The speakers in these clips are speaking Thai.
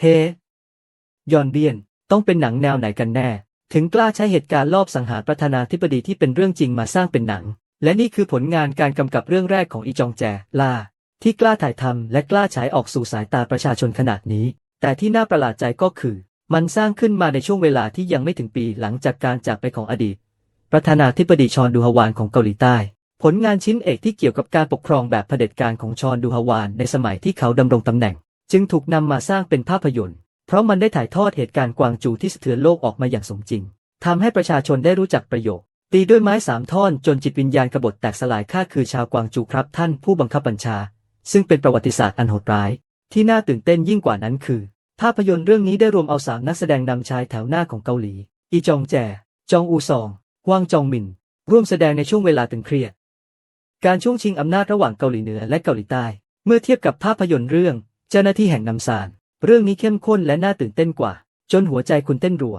เฮ ยอนเบียน ต้องเป็นหนังแนวไหนกันแน่ ถึงกล้าใช้เหตุการณ์ลอบสังหารประธานาธิบดีที่เป็นเรื่องจริงมาสร้างเป็นหนัง และนี่คือผลงานการกำกับเรื่องแรกของอีจองแจล่า ที่กล้าถ่ายทำและกล้าฉายออกสู่สายตาประชาชนขนาดนี้ แต่ที่น่าประหลาดใจก็คือ มันสร้างขึ้นมาในช่วงเวลาที่ยังไม่ถึงปีหลังจากการจากไปของอดีต ประธานาธิบดีชอนดูฮวานของเกาหลีใต้ ผลงานชิ้นเอกที่เกี่ยวกับการปกครองแบบเผด็จการของชอนดูฮวานในสมัยที่เขาดำรงตำแหน่ง จึงถูกนำมาสร้างเป็นภาพยนตร์ เพราะมันได้ถ่ายทอดเหตุการณ์กวางจูที่สะเทือนโลกออกมาอย่างสมจริงทำให้ประชาชนได้รู้จักประโยค ตีด้วยไม้สามท่อนจนจิตวิญญาณกบฏแตกสลายข้าคือชาวกวางจูครับท่านผู้บังคับบัญชา ซึ่งเป็นประวัติศาสตร์อันโหดร้าย ที่น่าตื่นเต้นยิ่งกว่านั้นคือ ภาพยนตร์เรื่องนี้ได้รวมเอาสามนักแสดงนำชายแถวหน้าของเกาหลี อีจองแจ จองอูซองฮวางจองมิน ร่วมแสดงในช่วงเวลาตึงเครียด การช่วงชิงอำนาจระหว่างเกาหลีเหนือและเกาหลีใต้ เมื่อเทียบกับภาพยนตร์เรื่อง เจ้าหน้าที่แห่งนำสารเรื่องนี้เข้มข้นและน่าตื่นเต้นกว่า จนหัวใจคุณเต้นรัว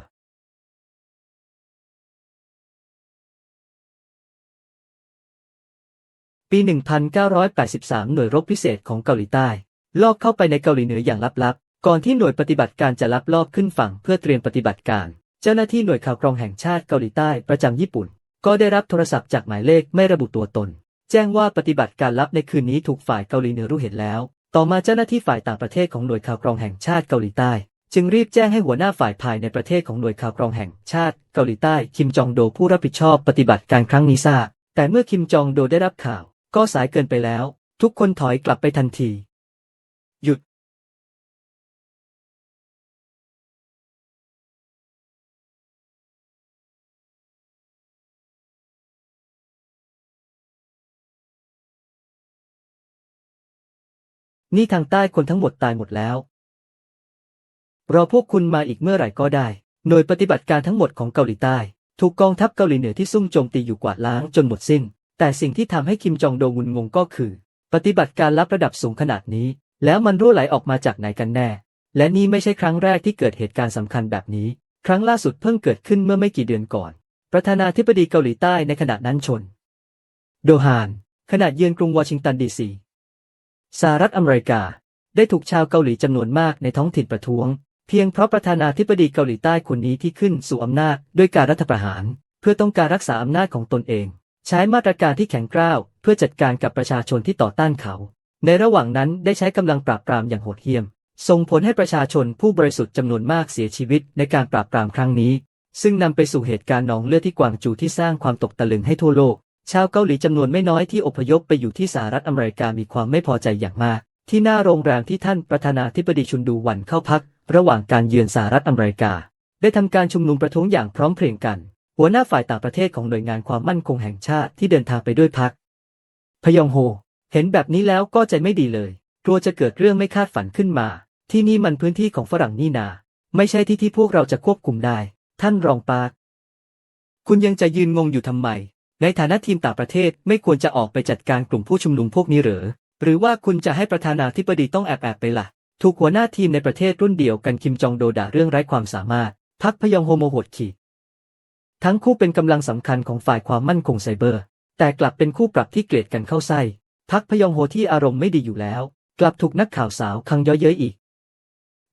ปี 1983 หน่วยรบพิเศษของเกาหลีใต้ ลอบเข้าไปในเกาหลีเหนืออย่างลับๆ ก่อนที่หน่วยปฏิบัติการจะลักลอบขึ้นฝั่งเพื่อเตรียมปฏิบัติการ เจ้าหน้าที่หน่วยข่าวกรองแห่งชาติเกาหลีใต้ประจำญี่ปุ่น ก็ได้รับโทรศัพท์จากหมายเลขไม่ระบุตัวตน แจ้งว่าปฏิบัติการลับในคืนนี้ถูกฝ่ายเกาหลีเหนือรู้เห็นแล้ว ต่อมาเจ้าหน้าที่ฝ่ายต่างประเทศของหน่วยข่าวกรองแห่งชาติเกาหลีใต้ จึงรีบแจ้งให้หัวหน้าฝ่ายภายในประเทศของหน่วยข่าวกรองแห่งชาติเกาหลีใต้คิมจองโดผู้รับผิดชอบปฏิบัติการครั้งนี้ทราบแต่เมื่อคิมจองโดได้รับข่าว ก็สายเกินไปแล้ว ทุกคนถอยกลับไปทันที นี่ทางใต้คนทั้งหมดตายหมดแล้ว รอพวกคุณมาอีกเมื่อไหร่ก็ได้ หน่วยปฏิบัติการทั้งหมดของเกาหลีใต้ ถูกกองทัพเกาหลีเหนือที่ซุ่มโจมตีอยู่กวาดล้างจนหมดสิ้น แต่สิ่งที่ทำให้คิมจองโดงุนงงก็คือ ปฏิบัติการลับระดับสูงขนาดนี้ แล้วมันรั่วไหลออกมาจากไหนกันแน่ และนี่ไม่ใช่ครั้งแรกที่เกิดเหตุการณ์สำคัญแบบนี้ ครั้งล่าสุดเพิ่งเกิดขึ้นเมื่อไม่กี่เดือนก่อน ประธานาธิบดีเกาหลีใต้ในขณะนั้นชน โดฮานขณะเยือนกรุงวอชิงตันดีซี สหรัฐอเมริกา ได้ถูกชาวเกาหลีจำนวนมากในท้องถิ่นประท้วง เพียงเพราะประธานาธิบดีเกาหลีใต้คนนี้ที่ขึ้นสู่อำนาจด้วยการรัฐประหาร เพื่อต้องการรักษาอำนาจของตนเอง ใช้มาตรการที่แข็งกร้าวเพื่อจัดการกับประชาชนที่ต่อต้านเขา ในระหว่างนั้นได้ใช้กำลังปราบปรามอย่างโหดเหี้ยม ส่งผลให้ประชาชนผู้บริสุทธิ์จำนวนมากเสียชีวิตในการปราบปรามครั้งนี้ ซึ่งนำไปสู่เหตุการณ์หนองเลือดที่กวางจูที่สร้างความตกตะลึงให้ทั่วโลก ชาวเกาหลีจำนวนไม่น้อยที่อพยพไปอยู่ที่สหรัฐอเมริกามีความไม่พอใจอย่างมาก ที่หน้าโรงแรมที่ท่านประธานาธิบดีชุนดูวันเข้าพัก ระหว่างการเยือนสหรัฐอเมริกา ได้ทำการชุมนุมประท้วงอย่างพร้อมเพรียงกัน หัวหน้าฝ่ายต่างประเทศของหน่วยงานความมั่นคงแห่งชาติที่เดินทางไปด้วยพักพยองโฮ เห็นแบบนี้แล้วก็ใจไม่ดีเลยกลัวจะเกิดเรื่องไม่คาดฝันขึ้นมา ที่นี่มันพื้นที่ของฝรั่งนี่นา ไม่ใช่ที่ที่พวกเราจะควบคุมได้ ท่านรองปาร์คคุณยังจะยืนงงอยู่ทำไม ในฐานะทีมต่างประเทศไม่ควรจะออกไปจัดการกลุ่มผู้ชุมนุมพวกนี้หรือ หรือว่าคุณจะให้ประธานาธิบดีต้องแอบแอบไปละ่ะ ถูกหัวหน้าทีมในประเทศรุ่นเดียวกันคิมจองโดด่าเรื่องไร้ความสามารถ พักพยองโฮโมโหดขีทั้งคู่เป็นกำลังสำคัญของฝ่ายความมั่นคงไซเบอร์ แต่กลับเป็นคู่ปรับที่เกลียดกันเข้าไส้พักพยองโฮที่อารมณ์ไม่ดีอยู่แล้ว กลับถูกนักข่าวสาวคังย้อยเย้ยอีก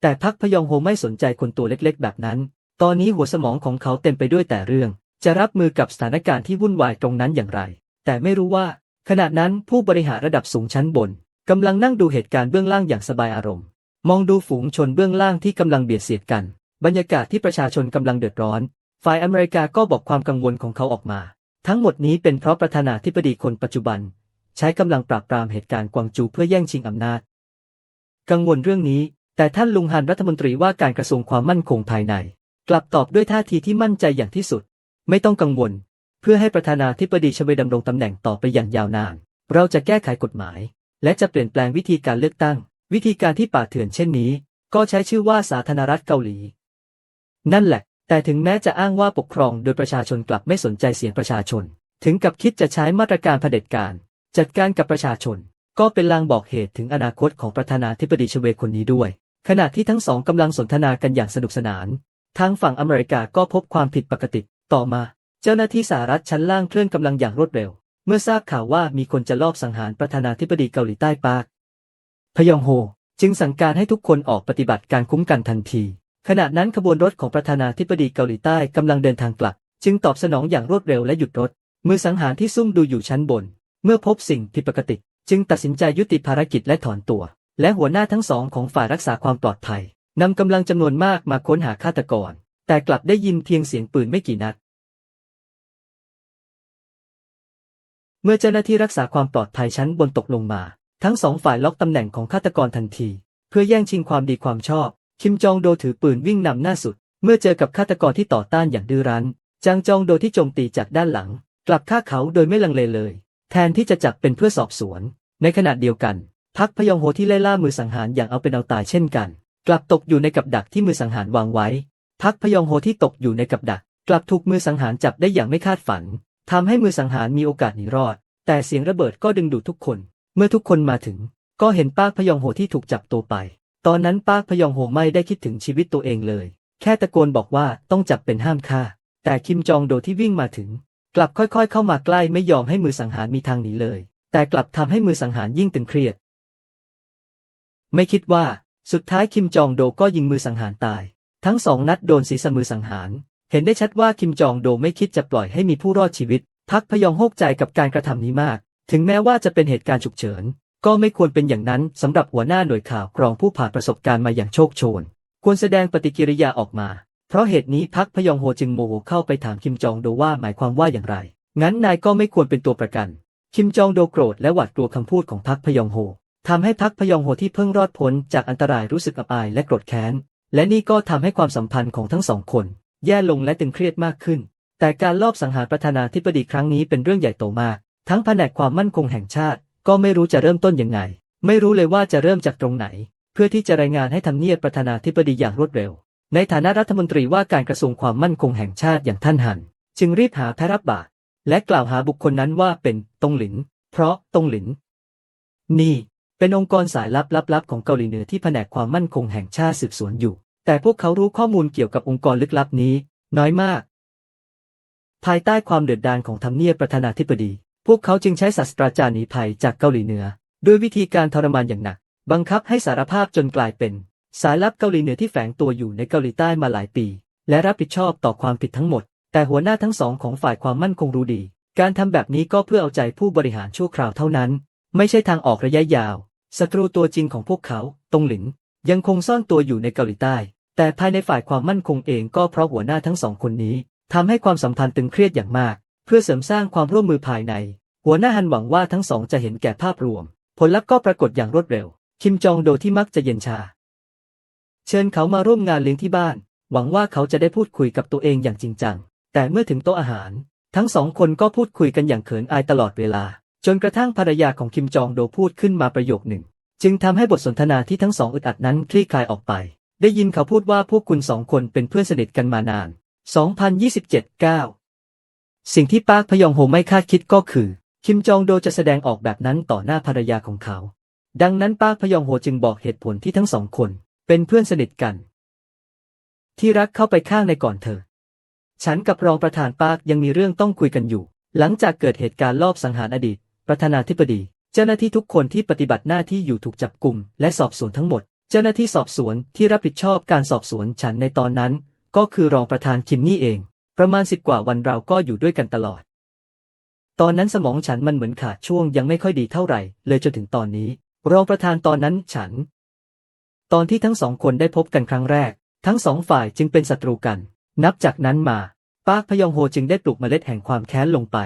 แต่พักพยองโฮไม่สนใจคนตัวเล็กๆ แบบนั้น ตอนนี้หัวสมองของเขาเต็มไปด้วยแต่เรื่อง จะรับมือกับสถานการณ์ที่วุ่นวายตรงนั้นอย่างไร แต่ไม่รู้ว่า ขณะนั้นผู้บริหารระดับสูงชั้นบนกำลังนั่งดูเหตุการณ์เบื้องล่างอย่างสบายอารมณ์ มองดูฝูงชนเบื้องล่างที่กำลังเบียดเสียดกัน บรรยากาศที่ประชาชนกำลังเดือดร้อน ฝ่ายอเมริกาก็บอกความกังวลของเขาออกมา ทั้งหมดนี้เป็นเพราะประธานาธิบดีคนปัจจุบัน ใช้กำลังปราบปรามเหตุการณ์กวางจูเพื่อแย่งชิงอำนาจ กังวลเรื่องนี้ แต่ท่านลุงฮันรัฐมนตรีว่าการกระทรวงความมั่นคงภายใน กลับตอบด้วยท่าทีที่มั่นใจอย่างที่สุด ไม่ต้องกังวล เพื่อให้ประธานาธิบดีชเวดำรงตำแหน่งต่อไปอย่างยาวนาน เราจะแก้ไขกฎหมาย และจะเปลี่ยนแปลงวิธีการเลือกตั้ง วิธีการที่ป่าเถื่อนเช่นนี้ ก็ใช้ชื่อว่าสาธารณรัฐเกาหลี นั่นแหละ แต่ถึงแม้จะอ้างว่าปกครองโดยประชาชนกลับไม่สนใจเสียงประชาชน ถึงกับคิดจะใช้มาตรการเผด็จการ จัดการกับประชาชน ก็เป็นลางบอกเหตุถึงอนาคตของประธานาธิบดีชเวคนนี้ด้วย ขณะที่ทั้งสองกำลังสนทนากันอย่างสนุกสนานทางฝั่งอเมริกาก็พบความผิดปกติ ต่อมา เจ้าหน้าที่สหรัฐชั้นล่างเคลื่อนกำลังอย่างรวดเร็ว เมื่อทราบข่าวว่ามีคนจะลอบสังหารประธานาธิบดีเกาหลีใต้ปาร์คพยองโฮ จึงสั่งการให้ทุกคนออกปฏิบัติการคุ้มกันทันที ขณะนั้นขบวนรถของประธานาธิบดีเกาหลีใต้กำลังเดินทางกลับ จึงตอบสนองอย่างรวดเร็วและหยุดรถ มือสังหารที่ซุ่มดูอยู่ชั้นบน เมื่อพบสิ่งผิดปกติ จึงตัดสินใจยุติภารกิจและถอนตัว และหัวหน้าทั้งสองของฝ่ายรักษาความปลอดภัยนำกำลังจำนวนมากมาค้นหาฆาตกร แต่กลับได้ยินเพียงเสียงปืนไม่กี่นัด เมื่อเจ้าหน้าที่รักษาความปลอดภัยชั้นบนตกลงมา ทั้งสองฝ่ายล็อกตำแหน่งของฆาตกรทันที เพื่อแย่งชิงความดีความชอบ คิมจองโดถือปืนวิ่งนำหน้าสุด เมื่อเจอกับฆาตกรที่ต่อต้านอย่างดื้อรั้น จางจองโดที่โจมตีจากด้านหลัง กลับฆ่าเขาโดยไม่ลังเลเลย แทนที่จะจับเป็นเพื่อสอบสวน ในขณะเดียวกันพักพยองโฮที่ไล่ล่ามือสังหารอย่างเอาเป็นเอาตายเช่นกัน กลับตกอยู่ในกับดักที่มือสังหารวางไว้ พักพยองโฮที่ตกอยู่ในกับดัก กลับถูกมือสังหารจับได้อย่างไม่คาดฝันทำให้มือสังหารมีโอกาสหนีรอด แต่เสียงระเบิดก็ดึงดูดทุกคน เมื่อทุกคนมาถึง ก็เห็นป้าพยองโฮที่ถูกจับตัวไป ตอนนั้นป้าพยองโฮไม่ได้คิดถึงชีวิตตัวเองเลย แค่ตะโกนบอกว่าต้องจับเป็นห้ามฆ่า แต่คิมจองโดที่วิ่งมาถึง กลับค่อยๆ เข้ามาใกล้ไม่ยอมให้มือสังหารมีทางหนีเลย แต่กลับทำให้มือสังหารยิ่งตึงเครียด ไม่คิดว่า สุดท้ายคิมจองโดก็ยิงมือสังหารตาย ทั้งสองนัดโดนศีรษะมือสังหาร เห็นได้ชัดว่าคิมจองโดไม่คิดจะปล่อยให้มีผู้รอดชีวิต พักพยองโฮกใจกับการกระทำนี้มาก ถึงแม้ว่าจะเป็นเหตุการณ์ฉุกเฉิน ก็ไม่ควรเป็นอย่างนั้นสำหรับหัวหน้าหน่วยข่าวกรองผู้ผ่านประสบการณ์มาอย่างโชคโชน ควรแสดงปฏิกิริยาออกมา เพราะเหตุนี้พักพยองโฮจึงโมโหเข้าไปถามคิมจองโดว่าหมายความว่าอย่างไร งั้นนายก็ไม่ควรเป็นตัวประกัน คิมจองโดโกรธและหวาดกลัวคำพูดของพักพยองโฮทำให้พักพยองโฮที่เพิ่งรอดพ้นจากอันตรายรู้สึกอับอายและโกรธแค้น และนี่ก็ทำให้ความสัมพันธ์ของทั้งสองคน แย่ลงและตึงเครียดมากขึ้น แต่การลอบสังหารประธานาธิบดีครั้งนี้เป็นเรื่องใหญ่โตมาก ทั้งแผนกความมั่นคงแห่งชาติ ก็ไม่รู้จะเริ่มต้นยังไง ไม่รู้เลยว่าจะเริ่มจากตรงไหน เพื่อที่จะรายงานให้ทำเนียบประธานาธิบดีอย่างรวดเร็ว ในฐานะรัฐมนตรีว่าการกระทรวงความมั่นคงแห่งชาติอย่างท่านหัน จึงรีบหาแพรับบาและกล่าวหาบุคคลนั้นว่าเป็นตงหลิน เพราะตงหลิน นี่ เป็นองค์กรสายลับลับๆของเกาหลีเหนือที่แผนกความมั่นคงแห่งชาติสืบสวนอยู่ แต่พวกเขารู้ข้อมูลเกี่ยวกับองค์กรลึกลับนี้ น้อยมาก ภายใต้ความเดือดดาลของทำเนียบประธานาธิบดี พวกเขาจึงใช้ศาสตราจารย์หนีภัยจากเกาหลีเหนือ ด้วยวิธีการทรมานอย่างหนัก บังคับให้สารภาพจนกลายเป็น สายลับเกาหลีเหนือที่แฝงตัวอยู่ในเกาหลีใต้มาหลายปี และรับผิดชอบต่อความผิดทั้งหมด แต่หัวหน้าทั้งสองของฝ่ายความมั่นคงรู้ดี การทำแบบนี้ก็เพื่อเอาใจผู้บริหารชั่วคราวเท่านั้น ไม่ใช่ทางออกระยะยาวศัตรูตัวจริงของพวกเขา ตงหลิน ยังคงซ่อนตัวอยู่ในเกาหลีใต้ แต่ภายในฝ่ายความมั่นคงเองก็เพราะหัวหน้าทั้งสองคนนี้ทำให้ความสัมพันธ์ตึงเครียดอย่างมาก เพื่อเสริมสร้างความร่วมมือภายใน หัวหน้าฮันหวังว่าทั้งสองจะเห็นแก่ภาพรวม ผลลัพธ์ก็ปรากฏอย่างรวดเร็ว คิมจองโดที่มักจะเย็นชา เชิญเขามาร่วมงานเลี้ยงที่บ้าน หวังว่าเขาจะได้พูดคุยกับตัวเองอย่างจริงจัง แต่เมื่อถึงโต๊ะอาหาร ทั้งสองคนก็พูดคุยกันอย่างเขินอายตลอดเวลา จนกระทั่งภรรยาของคิมจองโดพูดขึ้นมาประโยคหนึ่ง จึงทำให้บทสนทนาที่ทั้งสองอึดอัดนั้นคลี่คลายออกไป ได้ยินเขาพูดว่าพวกคุณสองคนเป็นเพื่อนสนิทกันมานาน 2027 9 สิ่งที่ปาร์คพยองโฮไม่คาดคิดก็คือ คิมจองโดจะแสดงออกแบบนั้นต่อหน้าภรรยาของเขา ดังนั้นปาร์คพยองโฮจึงบอกเหตุผลที่ทั้งสองคน เป็นเพื่อนสนิทกัน ที่รักเข้าไปข้างในก่อนเธอ ฉันกับรองประธานปาร์คยังมีเรื่องต้องคุยกันอยู่ หลังจากเกิดเหตุการณ์ลอบสังหารอดีต ประธานาธิบดี เจ้าหน้าที่ทุกคนที่ปฏิบัติหน้าที่อยู่ถูกจับกลุ่มและสอบสวนทั้งหมด เจ้าหน้าที่สอบสวนที่รับผิดชอบการสอบสวนฉันในตอนนั้น ก็คือรองประธานคิมนี่เอง ประมาณสิบกว่าวันเราก็อยู่ด้วยกันตลอด ตอนนั้นสมองฉันมันเหมือนขาดช่วงยังไม่ค่อยดีเท่าไหร่ เลยจนถึงตอนนี้ รองประธานตอนนั้นฉัน ตอนที่ทั้งสองคนได้พบกันครั้งแรก ทั้งสองฝ่ายจึงเป็นศัตรูกัน นับจากนั้นมาปาร์คพยองโฮจึงได้ปลูกเมล็ดแห่งความแค้นลงไป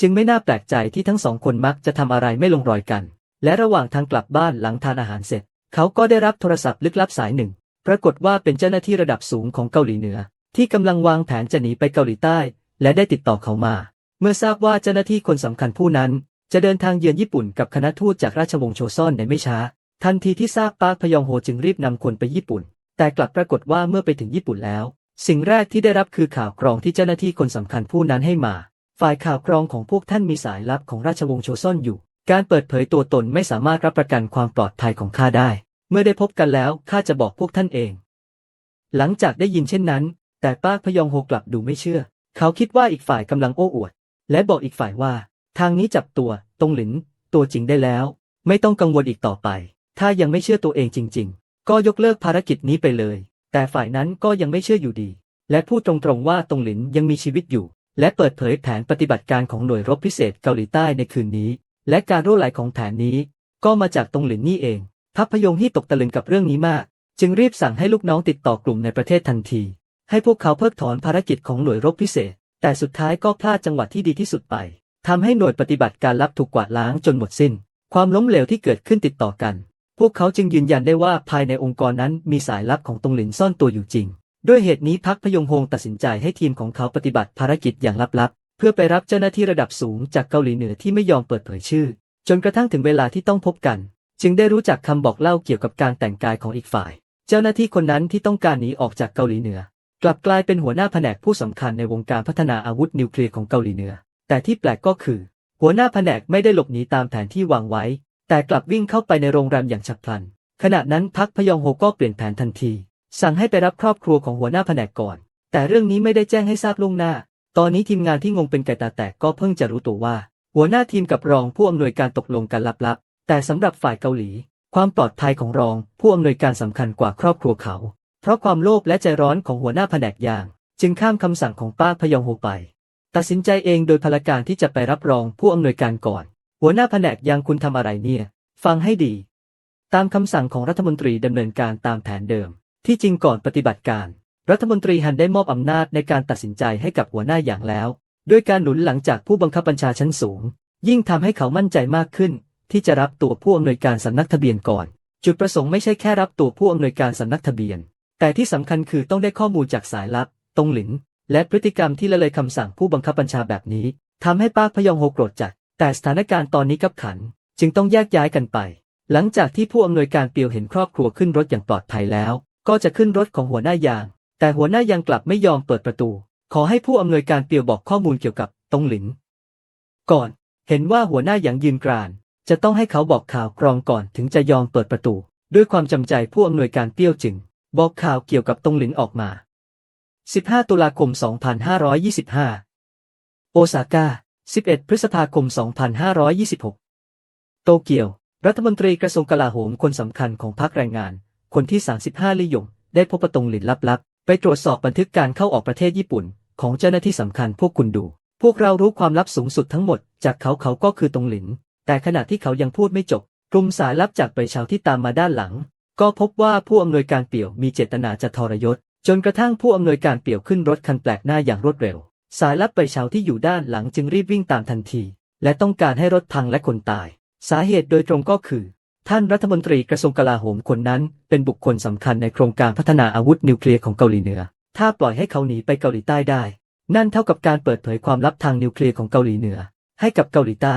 จึงไม่น่าแปลกใจที่ทั้งสองคนมักจะทำอะไรไม่ลงรอยกัน และระหว่างทางกลับบ้านหลังทานอาหารเสร็จ เขาก็ได้รับโทรศัพท์ลึกลับสายหนึ่ง ปรากฏว่าเป็นเจ้าหน้าที่ระดับสูงของเกาหลีเหนือ ที่กำลังวางแผนจะหนีไปเกาหลีใต้ และได้ติดต่อเขามา เมื่อทราบว่าเจ้าหน้าที่คนสำคัญผู้นั้น จะเดินทางเยือนญี่ปุ่นกับคณะทูตจากราชวงศ์โชซอนในไม่ช้า ทันทีที่ทราบปาร์คพยองโฮจึงรีบนำคนไปญี่ปุ่น แต่กลับปรากฏว่าเมื่อไปถึงญี่ปุ่นแล้ว สิ่งแรกที่ได้รับคือข่าวกรองที่เจ้าหน้าที่คนสำคัญผู้นั้นให้มา ฝ่ายข่าวกรองของพวกท่านมีสายลับของราชวงศ์โชซอนอยู่ การเปิดเผยตัวตนไม่สามารถรับประกันความปลอดภัยของข้าได้ เมื่อได้พบกันแล้วข้าจะบอกพวกท่านเอง หลังจากได้ยินเช่นนั้น แต่ป้าพยองโฮกลับดูไม่เชื่อ เขาคิดว่าอีกฝ่ายกำลังโอ้อวด และบอกอีกฝ่ายว่า ทางนี้จับตัว ตรงหลิน ตัวจริงได้แล้ว ไม่ต้องกังวลอีกต่อไป ถ้ายังไม่เชื่อตัวเองจริง ๆ ก็ยกเลิกภารกิจนี้ไปเลย แต่ฝ่ายนั้นก็ยังไม่เชื่ออยู่ดี และพูดตรงๆว่าตรงหลินยังมีชีวิตอยู่ และเปิดเผยแผนปฏิบัติการของหน่วยรบพิเศษเกาหลีใต้ในคืนนี้ และการรั่วไหลของแผนนี้ ก็มาจากตงหลินนี่เองพักพยงที่ตกตะลึงกับเรื่องนี้มาก จึงรีบสั่งให้ลูกน้องติดต่อกลุ่มในประเทศทันที ให้พวกเขาเพิกถอนภารกิจของหน่วยรบพิเศษ แต่สุดท้ายก็พลาดจังหวะที่ดีที่สุดไปทำให้หน่วยปฏิบัติการลับถูกกวาดล้างจนหมดสิ้น ความล้มเหลวที่เกิดขึ้นติดต่อกัน พวกเขาจึงยืนยันได้ว่าภายในองค์กรนั้นมีสายลับของตงหลินซ่อนตัวอยู่จริง ด้วยเหตุนี้พักพยงฮงตัดสินใจให้ทีมของเขาปฏิบัติภารกิจอย่างลับๆ เพื่อไปรับเจ้าหน้าที่ระดับสูงจากเกาหลีเหนือที่ไม่ยอมเปิดเผยชื่อ จนกระทั่งถึงเวลาที่ต้องพบกัน จึงได้รู้จักคำบอกเล่าเกี่ยวกับการแต่งกายของอีกฝ่าย เจ้าหน้าที่คนนั้นที่ต้องการหนีออกจากเกาหลีเหนือ กลับกลายเป็นหัวหน้าแผนกผู้สำคัญในวงการพัฒนาอาวุธนิวเคลียร์ของเกาหลีเหนือ แต่ที่แปลกก็คือ หัวหน้าแผนกไม่ได้หลบหนีตามแผนที่วางไว้ แต่กลับวิ่งเข้าไปในโรงแรมอย่างฉับพลัน ขณะนั้นพักพยองโฮก็เปลี่ยนแผนทันที สั่งให้ไปรับครอบครัวของหัวหน้าแผนกก่อน แต่เรื่องนี้ไม่ได้แจ้งให้ทราบล่วงหน้า ตอนนี้ทีมงานที่งงเป็นไก่ตาแตกก็เพิ่งจะรู้ตัวว่า หัวหน้าทีมกับรองผู้อำนวยการตกลงกันลับๆ แต่สำหรับฝ่ายเกาหลี ความปลอดภัยของรองผู้อำนวยการสำคัญกว่าครอบครัวเขา เพราะความโลภและใจร้อนของหัวหน้าแผนกอย่าง จึงข้ามคำสั่งของป้าพยองโฮไป ตัดสินใจเองโดยพลการที่จะไปรับรองผู้อำนวยการก่อน หัวหน้าแผนกยังคุณทำอะไรเนี่ย ฟังให้ดี ตามคำสั่งของรัฐมนตรีดำเนินการตามแผนเดิม ที่จริงก่อนปฏิบัติการ รัฐมนตรีฮันได้มอบอำนาจในการตัดสินใจให้กับหัวหน้าอย่างแล้ว ด้วยการหนุนหลังจากผู้บังคับบัญชาชั้นสูง ยิ่งทำให้เขามั่นใจมากขึ้น ที่จะรับตัวผู้อำนวยการสำนักทะเบียนก่อน จุดประสงค์ไม่ใช่แค่รับตัวผู้อำนวยการสำนักทะเบียน แต่ที่สำคัญคือต้องได้ข้อมูลจากสายลับ ตรงหลินและพฤติกรรมที่ละเลยคำสั่งผู้บังคับบัญชาแบบนี้ทำให้ป้าพยองโฮโกรธจัด แต่สถานการณ์ตอนนี้กับขัน จึงต้องแยกย้ายกันไป หลังจากที่ผู้อำนวยการเปียวเห็นครอบครัวขึ้นรถอย่างปลอดภัยแล้ว ก็จะขึ้นรถของหัวหน้ายาง แต่หัวหน้ายางกลับไม่ยอมเปิดประตู ขอให้ผู้อำนวยการเปียวบอกข้อมูลเกี่ยวกับตงหลิน ก่อน เห็นว่าหัวหน้ายางยืนกราน จะต้องให้เขาบอกข่าวกรองก่อนถึงจะยอมเปิดประตู ด้วยความจำใจผู้อำนวยการเปี้ยวจึง บอกข่าวเกี่ยวกับตงหลินออกมา 15 ตุลาคม 2525 โอซาก้า 11 พฤษภาคม 2526 โตเกียว รัฐมนตรีกระทรวงกลาโหมคนสำคัญของพรรคแรงงาน คนที่ 35 ลี่หยง ได้พบประตงหลินลับๆ ไปตรวจสอบบันทึกการเข้าออกประเทศญี่ปุ่น ของเจ้าหน้าที่สำคัญพวกคุณดู พวกเรารู้ความลับสูงสุดทั้งหมด จากเขาเขาก็คือตงหลิน แต่ขณะที่เขายังพูดไม่จบ กลุ่มสายลับจากเปชาวที่ตามมาด้านหลัง ก็พบว่าผู้อำนวยการเปี่ยวมีเจตนาจะทรยศ จนกระทั่งผู้อำนวยการเปี่ยวขึ้นรถคันแปลกหน้าอย่างรวดเร็ว สายลับเปชาวที่อยู่ด้านหลังจึงรีบวิ่งตามทันที และต้องการให้รถพังและคนตาย สาเหตุโดยตรงก็คือ ท่านรัฐมนตรีกระทรวงกลาโหมคนนั้น เป็นบุคคลสำคัญในโครงการพัฒนาอาวุธนิวเคลียร์ของเกาหลีเหนือ ถ้าปล่อยให้เขาหนีไปเกาหลีใต้ได้ นั่นเท่ากับการเปิดเผยความลับทางนิวเคลียร์ของเกาหลีเหนือ ให้กับเกาหลีใต้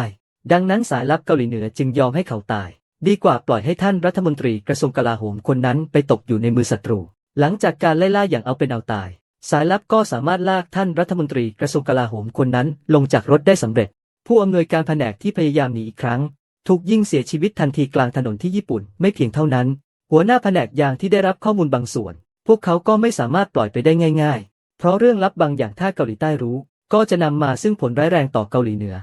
ดังนั้นสายลับเกาหลีเหนือจึงยอมให้เขาตาย ดีกว่าปล่อยให้ท่านรัฐมนตรีกระทรวงกลาโหมคนนั้นไปตกอยู่ในมือศัตรู หลังจากการไล่ล่าอย่างเอาเป็นเอาตาย สายลับก็สามารถลากท่านรัฐมนตรีกระทรวงกลาโหมคนนั้นลงจากรถได้สำเร็จ ผู้อำนวยการแผนกที่พยายามหนีอีกครั้ง ถูกยิงเสียชีวิตทันทีกลางถนนที่ญี่ปุ่น ไม่เพียงเท่านั้น หัวหน้าแผนกยางที่ได้รับข้อมูลบางส่วน พวกเขาก็ไม่สามารถปล่อยไปได้ง่าย ๆ เพราะเรื่องลับบางอย่างถ้าเกาหลีใต้รู้ ก็จะนำมาซึ่งผลร้ายแรงต่อเกาหลีเหนือ